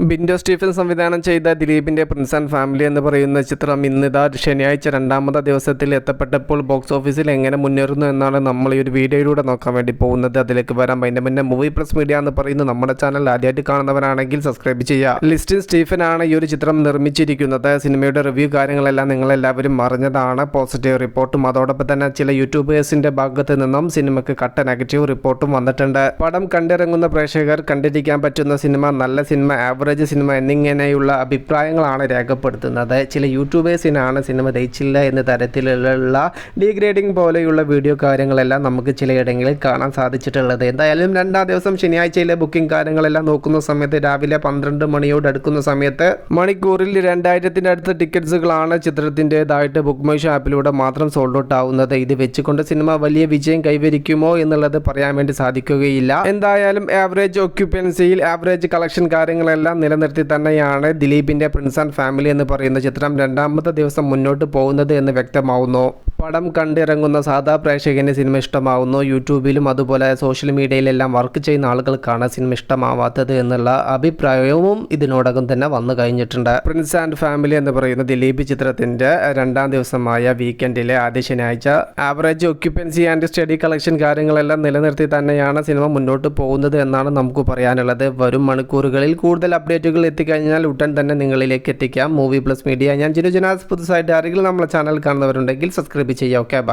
Bindo Stephen സംവിധാനം ചെയ്ത ദിലീപിന്റെ പ്രിൻസ് ആൻഡ് ഫാമിലി എന്ന് പറയുന്ന ചിത്രം ഇന്നിതാ ശനിയാഴ്ച രണ്ടാമത്തെ ദിവസത്തിൽ എത്തപ്പെട്ടപ്പോൾ ബോക്സ് ഓഫീസിൽ എങ്ങനെ മുന്നേറുന്നു എന്നാണ് നമ്മൾ ഈ ഒരു വീഡിയോയിലൂടെ നോക്കാൻ വേണ്ടി പോകുന്നത്. അതിലേക്ക് വരാം. അതിന്റെ മുന്നേ മൂവി പ്ലസ് മീഡിയ എന്ന് പറയുന്ന നമ്മുടെ ചാനൽ ആദ്യമായിട്ട് കാണുന്നവരാണെങ്കിൽ സബ്സ്ക്രൈബ് ചെയ്യുക. ലിസ്റ്റിൻ സ്റ്റീഫൻ ആണ് ഈ ഒരു ചിത്രം നിർമ്മിച്ചിരിക്കുന്നത്. സിനിമയുടെ റിവ്യൂ കാര്യങ്ങളെല്ലാം നിങ്ങളെല്ലാവരും അറിഞ്ഞതാണ്. പോസിറ്റീവ് റിപ്പോർട്ടും അതോടൊപ്പം തന്നെ ചില യൂട്യൂബേഴ്സിന്റെ ഭാഗത്ത് നിന്നും സിനിമയ്ക്ക് കട്ട നെഗറ്റീവ് റിപ്പോർട്ടും വന്നിട്ടുണ്ട്. പടം കണ്ടിറങ്ങുന്ന പ്രേക്ഷകർ കണ്ടിരിക്കാൻ പറ്റുന്ന സിനിമ നല്ല സിനിമ ആവറേജ് സിനിമ എന്നിങ്ങനെയുള്ള അഭിപ്രായങ്ങളാണ് രേഖപ്പെടുത്തുന്നത്. ചില യൂട്യൂബേഴ്സിനാണ് സിനിമ ദയിച്ചില്ല എന്ന തരത്തിലുള്ള ഡീഗ്രേഡിംഗ് പോലെയുള്ള വീഡിയോ കാര്യങ്ങളെല്ലാം നമുക്ക് ചിലയിടങ്ങളിൽ കാണാൻ സാധിച്ചിട്ടുള്ളത്. എന്തായാലും രണ്ടാം ദിവസം ശനിയാഴ്ചയിലെ ബുക്കിംഗ് കാര്യങ്ങളെല്ലാം നോക്കുന്ന സമയത്ത് രാവിലെ പന്ത്രണ്ട് മണിയോട് അടുക്കുന്ന സമയത്ത് മണിക്കൂറിൽ രണ്ടായിരത്തിന്റെ അടുത്ത ടിക്കറ്റ്സുകളാണ് ചിത്രത്തിന്റെതായിട്ട് ബുക്ക് മൈ ഷോ ആപ്പിലൂടെ മാത്രം സോൾഡ് ഔട്ട് ആവുന്നത്. ഇത് വെച്ചുകൊണ്ട് സിനിമ വലിയ വിജയം കൈവരിക്കുമോ എന്നുള്ളത് പറയാൻ വേണ്ടി സാധിക്കുകയില്ല. എന്തായാലും ആവറേജ് ഓക്യുപ്പൻസിയിൽ ആവറേജ് കളക്ഷൻ കാര്യങ്ങളെല്ലാം നിലനിർത്തി തന്നെയാണ് ദിലീപിന്റെ പ്രിൻസ് ആൻഡ് ഫാമിലി എന്ന് പറയുന്ന ചിത്രം രണ്ടാമത്തെ ദിവസം മുന്നോട്ട് പോകുന്നത് എന്ന് വ്യക്തമാവുന്നു. പടം കണ്ടിറങ്ങുന്ന സാധാ പ്രേക്ഷകന് സിനിമ ഇഷ്ടമാവുന്നു. യൂട്യൂബിലും അതുപോലെ സോഷ്യൽ മീഡിയയിലെല്ലാം വർക്ക് ചെയ്യുന്ന ആളുകൾക്കാണ് സിനിമ ഇഷ്ടമാവാത്തത് എന്നുള്ള അഭിപ്രായവും ഇതിനോടകം തന്നെ വന്നു കഴിഞ്ഞിട്ടുണ്ട്. പ്രിൻസ് ആൻഡ് ഫാമിലി എന്ന് പറയുന്ന ദിലീപ് ചിത്രത്തിന്റെ രണ്ടാം ദിവസമായ വീക്കെൻഡിലെ ആദ്യ ശനിയാഴ്ച average occupancy and steady collection കാര്യങ്ങളെല്ലാം നിലനിർത്തി തന്നെയാണ് സിനിമ മുന്നോട്ട് പോകുന്നത് എന്നാണ് നമുക്ക് പറയാനുള്ളത്. വരും മണിക്കൂറുകളിൽ കൂടുതൽ അപ്ഡേറ്റുകൾ എത്തിക്കഴിഞ്ഞാൽ ഉടൻ തന്നെ നിങ്ങളിലേക്ക് എത്തിക്കാം. മൂവി പ്ലസ് മീഡിയ ഞാൻ ജിനു ജനാസ്. പുതുസായിട്ട് ആരെങ്കിലും നമ്മളെ ചാനൽ കാണുന്നവരുണ്ടെങ്കിൽ സബ്സ്ക്രൈബ് တစ်ချက်ရောက်ကပ်ပါ